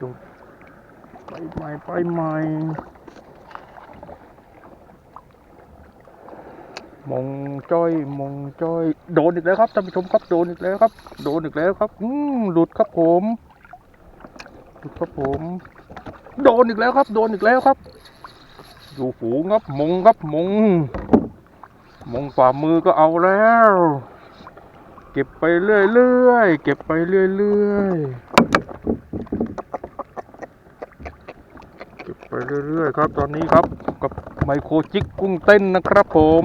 ดูไปใหม่ไปใหม่มงจ้อยมงจ้อยโดนอีกแล้วครับท่านผู้ชมครับโดนอีกแล้วครับ โดนอีกแล้วครับอืมหลุดครับผมหลุดครับผม โดนอีกแล้วครับ โดนอีกแล้วครับอยู่ฝูงครับมงครับมงมงฝ่ามือก็เอาแล้ว เก็บไปเรื่อยๆเก็บไปเรื่อยๆ เก็บ ไปเรื่อยๆครับ ตอนนี้ครับกับไมโครจิกกุ้งเต้นนะครับผม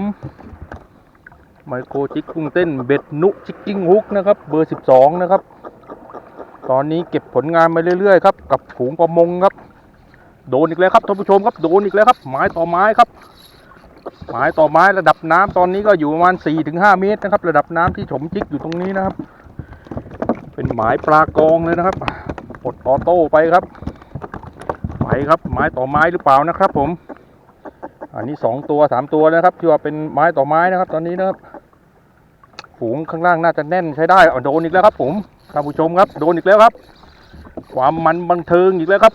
ไมโครจิกกุ้งเต้นเบ็ดนุจิกกิ้งฮุกนะครับ เบอร์สิบสองนะครับ ตอนนี้เก็บผลงานมาเรื่อยๆครับกับฝูงประมงครับ โดนอีกแล้วครับท่านผู้ชมครับโดนอีกแล้วครับไม้ต่อไม้ครับ หมายต่อไม้ระดับน้ำตอนนี้ก็อยู่ประมาณ 4-5ถึงเมตรนะครับ ระดับน้ำที่ฉมจิกอยู่ตรงนี้นะครับ เป็นหมายปลากองเลยนะครับปลดออโต้ไปครับ ไปครับ ไม้ต่อไม้หรือเปล่านะครับ ผม อันนี้สองตัวสามตัวนะครับที่ว่าเป็นไม้ต่อไม้นะครับ ตอนนี้นะครับฝูงข้างล่างน่าจะแน่นใช้ได้โดนอีกแล้วครับผมท่านผู้ชมครับ โดนอีกแล้วครับ ความมันบันเทิงอีกแล้วครับ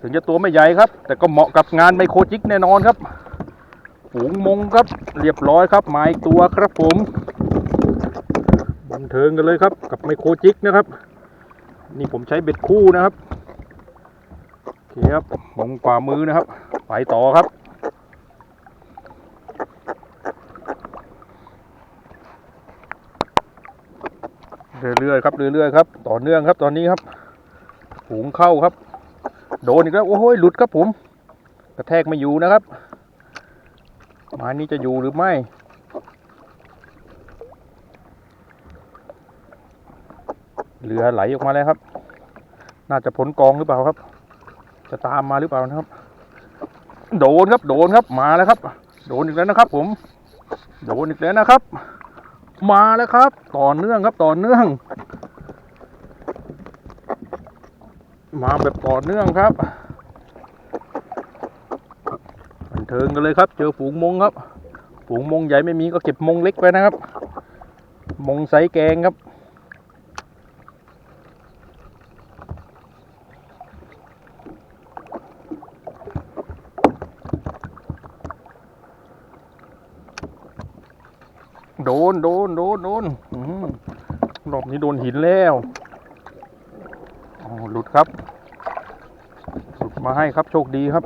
ถึงจะตัวไม่ใหญ่ครับ แต่ก็เหมาะกับงานไมโครจิกแน่นอนครับฝูงมงครับ เรียบร้อยครับหมายตัวครับผมบันเทิงกันเลยครับ กับไมโครจิกนะครับ นี่ผมใช้เบ็ดคู่นะครับ เคครับมงกว่ามือนะครับ ไปต่อครับ เรื่อยๆครับเรื่อยๆครับ ต่อเนื่องครับตอนนี้ครับฝูงเข้าครับ โดนอีกแล้วโอ้โหหลุดครับผม กระแทกไม่อยู่นะครับไม้นี้จะอยู่หรือไม่เรือไหลออกมาแล้วครับ น่าจะพ้นกองหรือเปล่าครับ จะตามมาหรือเปล่านะครับ โดนครับ โดนครับมาแล้วครับ โดนอีกแล้วนะครับ ผม โดนอีกแล้วนะครับ มาแล้วครับ ต่อเนื่องครับต่อเนื่อง มาแบบต่อเนื่องครับบันเทิงกันเลยครับ เจอฝูงมงครับ ฝูงมงใหญ่ไม่มีก็เก็บมงเล็กไว้นะครับ มงไซส์แกงครับ โดนโดนโดนโดนอื้อหือรอบนี้โดนหินแล้วอ๋อหลุดครับ หลุดมาให้ครับโชคดีครับ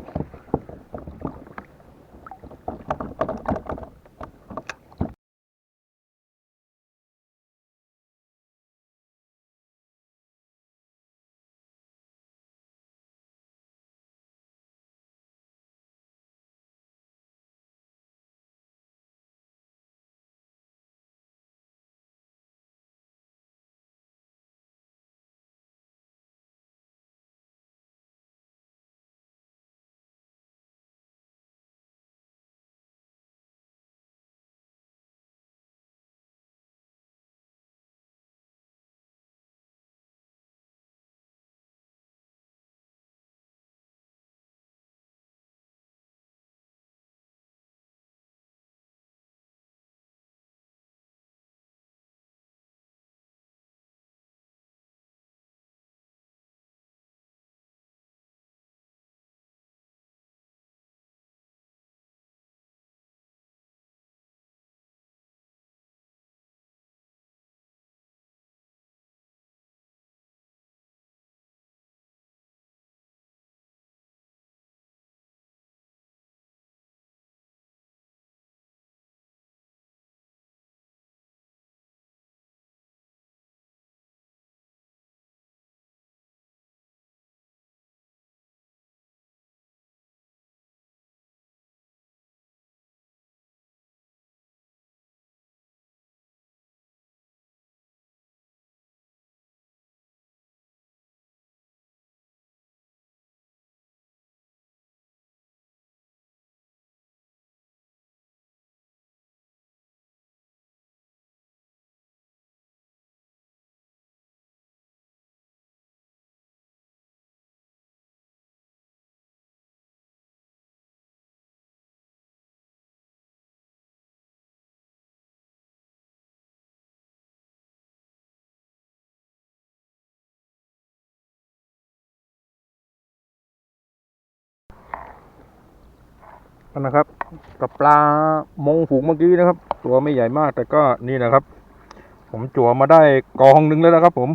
นะครับ กับปลามงฝูงเมื่อกี้นะครับ ตัวไม่ใหญ่มากแต่ก็นี่นะครับ ผมจั่วมาได้กองหนึ่งแล้วนะครับ ผม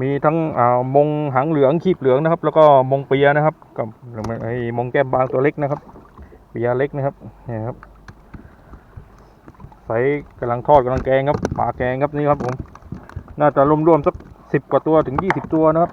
มีทั้งอ่ามงหางเหลืองขีบเหลืองนะครับ แล้วก็มงเปียนะครับ กับไอ้มงแก้มบางตัวเล็กนะครับ เปียเล็กนะครับนี่ครับใส่กำลังทอดกำลังแกงครับปลาแกงครับนี่ครับผม น่าจะรวมๆสักสิบกว่าตัวถึงยี่สิบตัวนะครับ